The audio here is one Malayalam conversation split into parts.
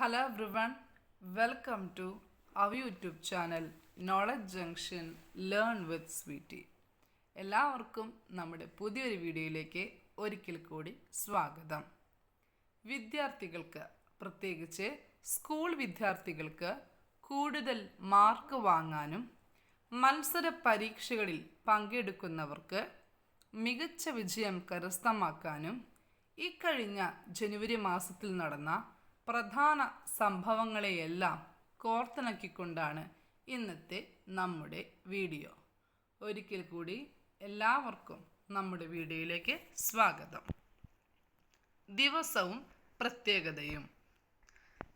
Hello everyone welcome to our YouTube channel knowledge junction learn with Sweety എല്ലാവർക്കും നമ്മുടെ പുതിയൊരു വീഡിയോയിലേക്ക് ഒരിക്കൽ കൂടി സ്വാഗതം. വിദ്യാർത്ഥികൾക്ക് പ്രത്യേകിച്ച് സ്കൂൾ വിദ്യാർത്ഥികൾക്ക് കൂടുതൽ മാർക്ക് വാങ്ങാനും മത്സര പരീക്ഷകളിൽ പങ്കെടുക്കുന്നവർക്ക് മികച്ച വിജയം കരസ്ഥമാക്കാനും ഇക്കഴിഞ്ഞ ജനുവരി മാസത്തിൽ നടന്ന പ്രധാന സംഭവങ്ങളെയെല്ലാം കോർത്തിണക്കിക്കൊണ്ടാണ് ഇന്നത്തെ നമ്മുടെ വീഡിയോ. ഒരിക്കൽ കൂടി എല്ലാവർക്കും നമ്മുടെ വീഡിയോയിലേക്ക് സ്വാഗതം. ദിവസവും പ്രത്യേകതയും.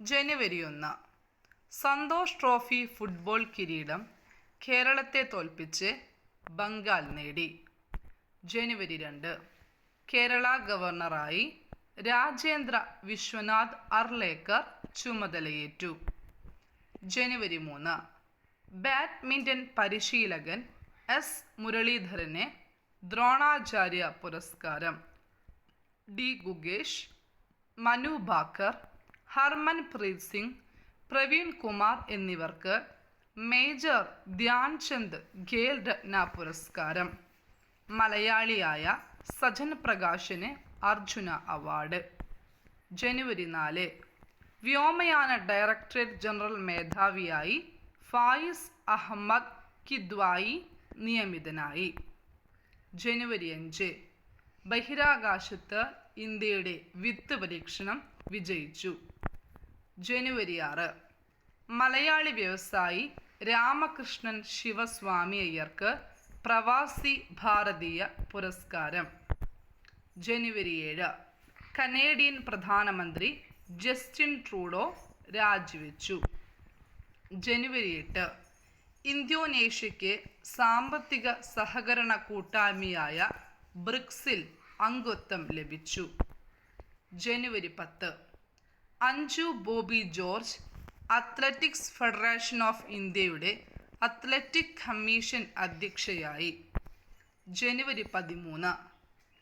ജനുവരി ഒന്ന് സന്തോഷ് ട്രോഫി ഫുട്ബോൾ കിരീടം കേരളത്തെ തോൽപ്പിച്ച് ബംഗാൾ നേടി. ജനുവരി രണ്ട് കേരള ഗവർണറായി രാജേന്ദ്ര വിശ്വനാഥ് അർലേക്കർ ചുമതലയേറ്റു. ജനുവരി മൂന്ന്. ബാഡ്മിന്റൺ പരിശീലകൻ എസ്. മുരളീധരനെ ദ്രോണാചാര്യ പുരസ്കാരം. ഡി. ഗുഗേഷ് മനു ബാക്കർ ഹർമൻ പ്രീത് സിംഗ് പ്രവീൺ കുമാർ എന്നിവർക്ക് മേജർ ധ്യാൻചന്ദ് ഖേൽ രത്ന പുരസ്കാരം. മലയാളിയായ സജൻ പ്രകാശിന് അർജുന അവാർഡ്. ജനുവരി നാല്. വ്യോമയാന ഡയറക്ടറേറ്റ് ജനറൽ മേധാവിയായി ഫായിസ് അഹമ്മദ് കിദ്വായി നിയമിതനായി. ജനുവരി അഞ്ച്. ബഹിരാകാശത്ത് ഇന്ത്യയുടെ വിത്ത് പരീക്ഷണം വിജയിച്ചു. ജനുവരി ആറ്. മലയാളി വ്യവസായി രാമകൃഷ്ണൻ ശിവസ്വാമി അയ്യർക്ക് പ്രവാസി ഭാരതീയ പുരസ്കാരം. ജനുവരി ഏഴ്. കനേഡിയൻ പ്രധാനമന്ത്രി ജസ്റ്റിൻ ട്രൂഡോ രാജിവെച്ചു. ജനുവരി എട്ട്. ഇന്തോനേഷ്യയ്ക്ക് സാമ്പത്തിക സഹകരണ കൂട്ടായ്മയായ ബ്രിക്സിൽ അംഗത്വം ലഭിച്ചു. ജനുവരി പത്ത്. Anju Bobby George athletics federation of ഇന്ത്യയുടെ അത്ലറ്റിക് കമ്മീഷൻ അധ്യക്ഷയായി. ജനുവരി പതിമൂന്ന്.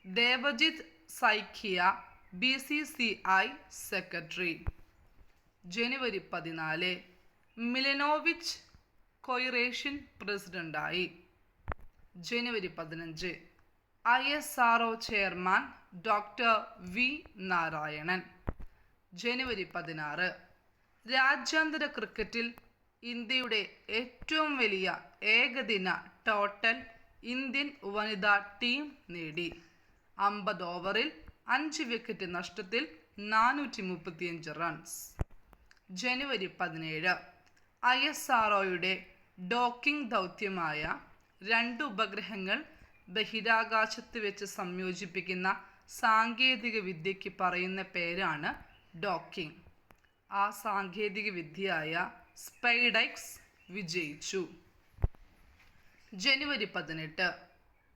Devajit Saikia B C C I secretary. ജനുവരി പതിനാല് മിലനോവിച്ച് കൊയ്റേഷ്യൻ പ്രസിഡന്റായി. ജനുവരി പതിനഞ്ച് I S R O chairman doctor V Narayanan. ജനുവരി പതിനാറ് രാജ്യാന്തര ക്രിക്കറ്റിൽ ഇന്ത്യയുടെ ഏറ്റവും വലിയ ഏകദിന ടോട്ടൽ ഇന്ത്യൻ വനിതാ ടീം നേടി. അമ്പത് ഓവറിൽ അഞ്ച് വിക്കറ്റ് നഷ്ടത്തിൽ നാനൂറ്റി മുപ്പത്തിയഞ്ച് റൺസ് ജനുവരി പതിനേഴ് ഐ എസ് ആർ ഡോക്കിംഗ് ദൗത്യമായ രണ്ട് ഉപഗ്രഹങ്ങൾ ബഹിരാകാശത്ത് വെച്ച് സംയോജിപ്പിക്കുന്ന സാങ്കേതിക വിദ്യയ്ക്ക് പറയുന്ന പേരാണ് ഡോക്കിംഗ്. ആ സാങ്കേതിക വിദ്യയായ സ്പൈഡെക്സ് വിജയിച്ചു. ജനുവരി പതിനെട്ട്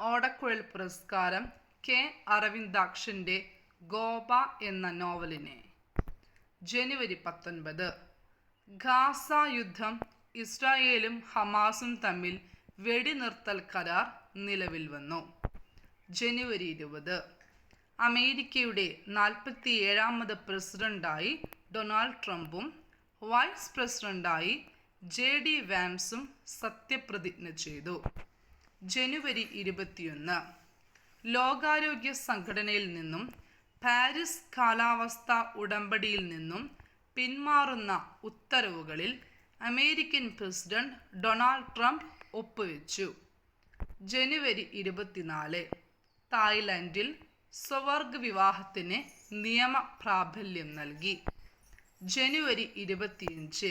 ഓടക്കുഴൽ പുരസ്കാരം കെ. അരവിന്ദാക്ഷന്റെ ഗോപ എന്ന നോവലിനെ. ജനുവരി പത്തൊൻപത്. ഖാസ യുദ്ധം ഇസ്രായേലും ഹമാസും തമ്മിൽ വെടിനിർത്തൽ കരാർ നിലവിൽ വന്നു. ജനുവരി ഇരുപത്. അമേരിക്കയുടെ നാൽപ്പത്തി ഏഴാമത് പ്രസിഡന്റായി ഡൊണാൾഡ് ട്രംപും വൈസ് പ്രസിഡന്റായി ജെ ഡി വാൻസും സത്യപ്രതിജ്ഞ ചെയ്തു. ജനുവരി ഇരുപത്തിയൊന്ന്. ലോകാരോഗ്യ സംഘടനയിൽ നിന്നും പാരീസ് കാലാവസ്ഥ ഉടമ്പടിയിൽ നിന്നും പിന്മാറുന്ന ഉത്തരവുകളിൽ അമേരിക്കൻ പ്രസിഡന്റ് ഡൊണാൾഡ് ട്രംപ് ഒപ്പുവെച്ചു. ജനുവരി ഇരുപത്തിനാല് തായ്ലൻഡിൽ സ്വവർഗ വിവാഹത്തിന് നിയമ പ്രാബല്യം നൽകി. ജനുവരി ഇരുപത്തിയഞ്ച്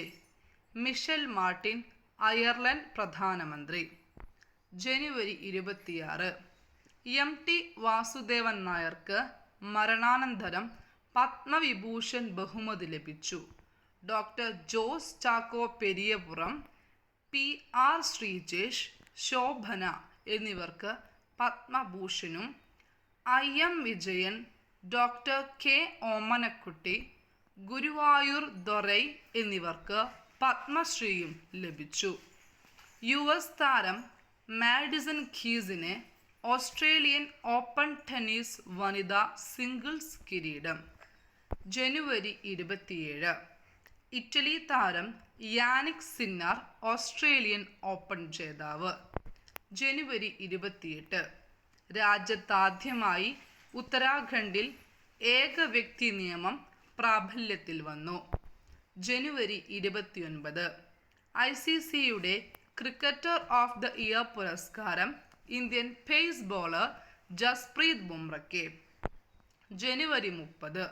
മിഷൽ മാർട്ടിൻ അയർലൻഡ് പ്രധാനമന്ത്രി. ജനുവരി ഇരുപത്തിയാറ് എം ടി വാസുദേവൻ നായർക്ക് മരണാനന്തരം പത്മവിഭൂഷൺ ബഹുമതി ലഭിച്ചു. Doctor Jose Chacko Periyapuram P R Sreejesh Shobana എന്നിവർക്ക് പത്മഭൂഷണും I M Vijayan doctor K Omanakkutty Guruvayur Dorai എന്നിവർക്ക് പത്മശ്രീയും ലഭിച്ചു. യു എസ് താരം മാഡിസൺ ഖീസിന് ഓസ്ട്രേലിയൻ ഓപ്പൺ ടെന്നീസ് വനിതാ സിംഗിൾസ് കിരീടം. ജനുവരി ഇരുപത്തിയേഴ്. ഇറ്റലി താരം യാനിക് സിന്നാർ ഓസ്ട്രേലിയൻ ഓപ്പൺ ജേതാവ്. ജനുവരി ഇരുപത്തിയെട്ട്. രാജ്യത്താദ്യമായി ഉത്തരാഖണ്ഡിൽ ഏക വ്യക്തി നിയമം പ്രാബല്യത്തിൽ വന്നു. ജനുവരി ഇരുപത്തിയൊൻപത്. ഐ സി സിയുടെ ക്രിക്കറ്റർ ഓഫ് ദ ഇയർ പുരസ്കാരം ഇന്ത്യൻ പേസ് ബോളർ ജസ്പ്രീത് ബുംറയ്ക്ക്. ജനുവരി മുപ്പത്.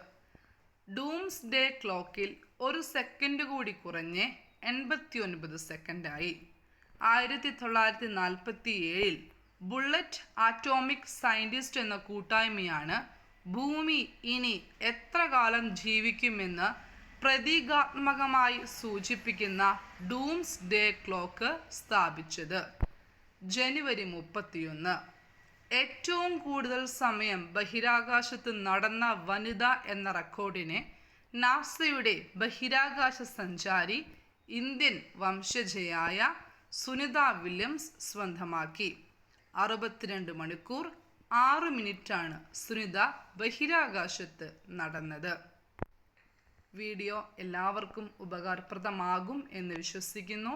ഡൂംസ് ഡേ ക്ലോക്കിൽ ഒരു സെക്കൻഡ് കൂടി കുറഞ്ഞ് എൺപത്തിയൊൻപത് സെക്കൻഡായി ആയിരത്തി തൊള്ളായിരത്തി നാൽപ്പത്തി ഏഴിൽ ബുള്ളറ്റ് ആറ്റോമിക് സയന്റിസ്റ്റ് എന്ന കൂട്ടായ്മയാണ് ഭൂമി ഇനി എത്ര കാലം ജീവിക്കുമെന്ന് പ്രതീകാത്മകമായി സൂചിപ്പിക്കുന്ന ഡൂംസ് ഡേ ക്ലോക്ക് സ്ഥാപിച്ചത്. ജനുവരി മുപ്പത്തിയൊന്ന്. ഏറ്റവും കൂടുതൽ സമയം ബഹിരാകാശത്ത് നടന്ന വനിത എന്ന റെക്കോർഡിനെ നാസയുടെ ബഹിരാകാശ സഞ്ചാരി ഇന്ത്യൻ വംശജയായ സുനിത വില്യംസ് സ്വന്തമാക്കി. അറുപത്തിരണ്ട് മണിക്കൂർ ആറ് മിനിറ്റാണ് സുനിത ബഹിരാകാശത്ത് നടന്നത്. വീഡിയോ എല്ലാവർക്കും ഉപകാരപ്രദമാകും എന്ന് വിശ്വസിക്കുന്നു.